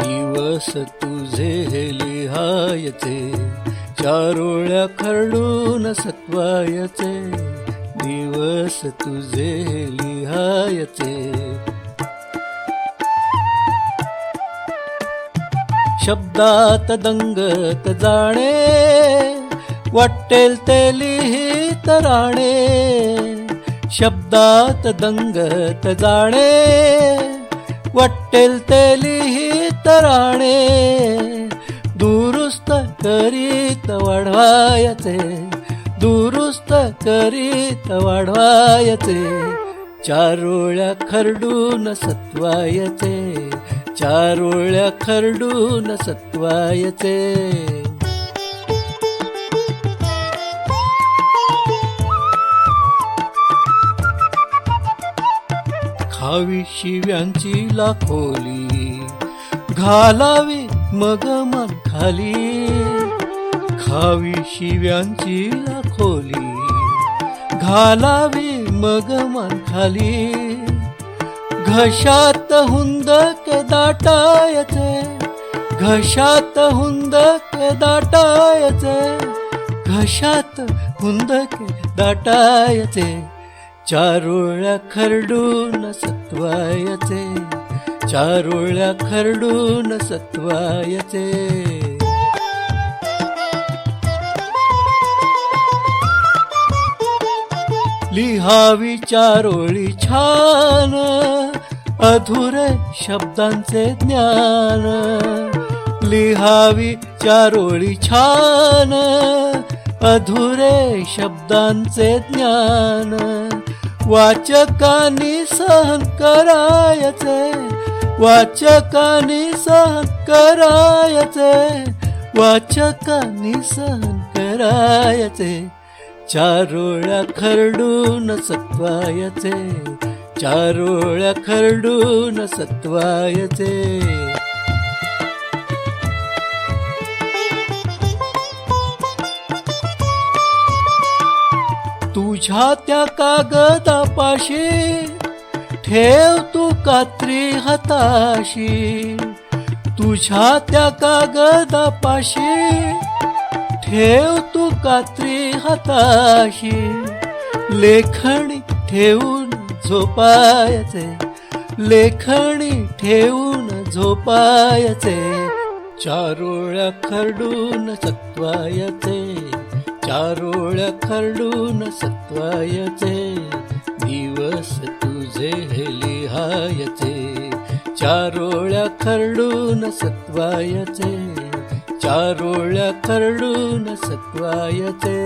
दिवस तुझे लिहायचे चारोळ्या खरडून सत्वायचे. दिवस तुझे लिहायचे. शब्दात दंगत जाणे वाटेल ते लिहित राणे. शब्दात दंगत जाणे वाटेल ते लिहित राणे दुरुस्त करीत वाढवायचे दुरुस्त करीत वाढवायचे चारोळ्या खरडून सत्वायचे चारोळ्या खरडून सत्वायचे. खावी शिव्यांची लाखोली. घालावी मग मन खाली. खावी शिव्यांची लाखोली. घालावी मग मन खाली. घशात हुंदक दाटायचे. घशात हुंदक दाटायचे. घशात हुंदक दाटायचे. चारुळ्या खरडून सत्वायचे चारोळ्या खरडून सत्वायचे. लिहावी चारोळी छान अधुरे शब्दांचे ज्ञान. लिहावी चारोळी छान अधुरे शब्दांचे ज्ञान वाचकांनी सहन करायचे वाचकांनी सहन करायचे वाचकांनी सहन करायचे चारोळ्या खरडून सत्वायचे चारोळ्या खरडून सत्वायचे. तुझ्या त्या कागदापाशी ठेव तू कात्री हाताशी. तुझ्या त्या कागदापाशी ठेव तू कात्री हाताशी. लेखणी ठेवून झोपायचे लेखणी ठेवून झोपायचे. चारोळ्या खरडून सत्वायचे. चारोळ्या खरडून सत्वायचे दिवस तुझे हे लिहायचे. चारोळ्या खरडून सत्वायचे चारोळ्या खरडून सत्वायचे.